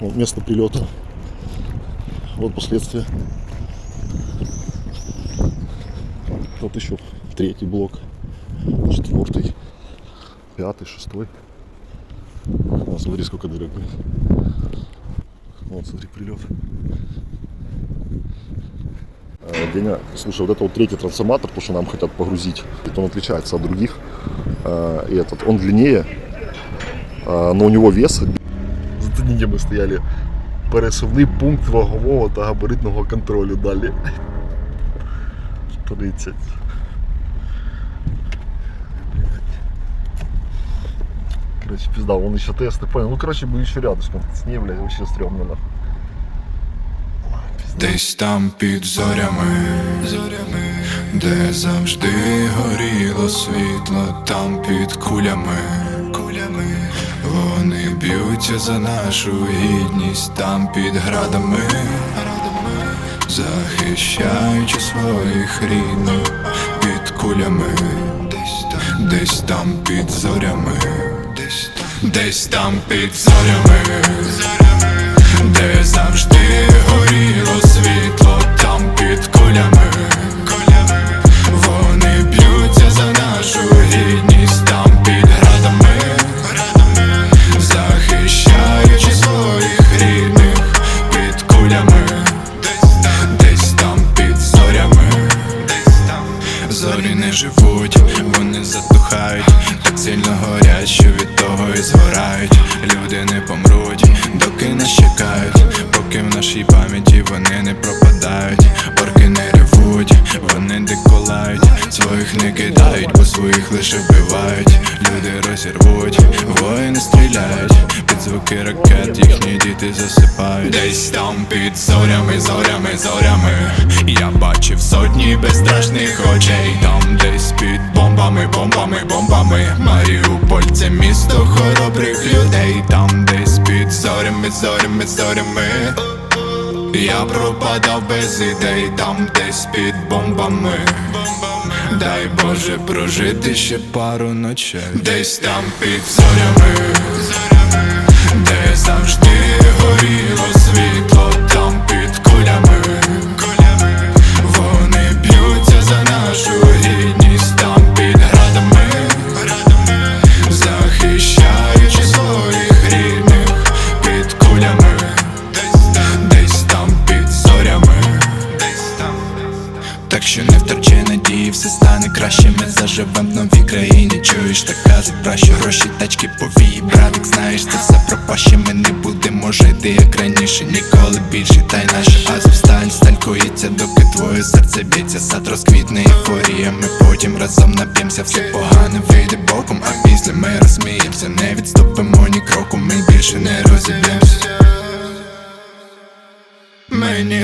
Вот место прилета. Вот последствия. Вот еще третий блок, четвертый, пятый, шестой. О, смотри, сколько дырок. Вот, смотри, прилет. Э, Деня, слушай, вот это вот третий трансформатор, потому что нам хотят погрузить. Он отличается от других. Э, И этот, он длиннее, э, но у него вес. За це дні ми стояли. Пересувний пункт вагового та габаритного контролю далі. 30. Короче, пизда, он еще тесты понял. Ну, короче, мы еще рядышком. С ней, блядь, вообще стрёмно, нахуй. Десь там під зорями, зорями, де завжди горіло світло, там під кулями, кулями, вони б'ються за нашу гідність, там під градами, захищаючи своїх рідних під кулями, десь там, під зорями, десь там, під зорями, де завжди горіло світло, зорі не живуть, вони затухають, так сильно горять, що від того і згорають. Люди не помруть, доки нас чекають, поки в нашій пам'яті вони не пропадають, орки не ревуть, вони деколають, своїх не кидають, бо своїх лише вбивають. Люди розірвуть, воїни стріляють, під звуки ракет їхні діти засипають. Десь там під зорями, зорями, зорями. Я бачив сотні безстрашних очей. Там десь під бомбами, бомбами, бомбами. Маріуполь це місто хоробрих людей. Там десь під зорями, зорями, зорями. Я пропадав без ідей, там десь під бомбами. Дай Боже прожити ще пару ночей. Десь там під зорями, де завжди горіло стане краще, ми заживем в новій країні. Чуєш, так казать про гроші, тачки повії, братик, знаєш, це все пропаще, ми не будемо жити, як раніше, ніколи більше, та й наша азовсталь сталькується, доки твоє серце б'ється, сад розквітне ейфорія, ми потім разом нап'ємося, все погане вийде боком, а після ми розсміємося, не відступимо ні кроку, ми більше не розіб'ємося.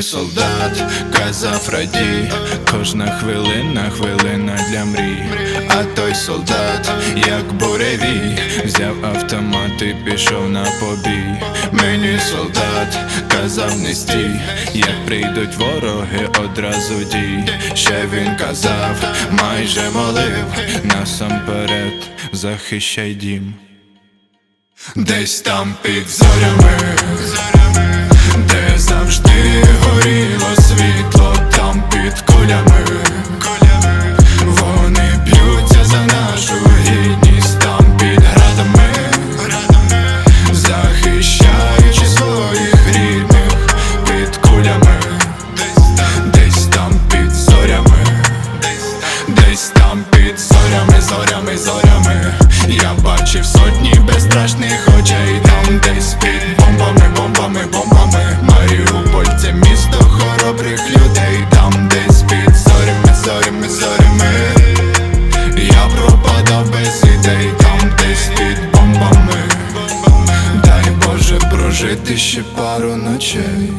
Солдат казав радій, кожна хвилина, хвилина для мрій. А той солдат, як буревій, взяв автомат і пішов на побій. Мені солдат казав не стій, як прийдуть вороги, одразу дій. Ще він казав, майже молив, насамперед захищай дім. Десь там під зорями, де завжди горіло світло там під кулями, кулями. Вони б'ються за нашу гідність там під градами, градами. захищаючи своїх рідних під кулями, десь десь там під зорями, десь там під зорями, зорями, зорями. Я бачив сотні безстрашних очей Там десь під бомбами, бомбами, бомбами. Маріуполь це місто хоробрих людей Там десь під зорями, зорями, зорями. Я пропадав без ідей Там десь під бомбами. Дай Боже прожити ще пару ночей.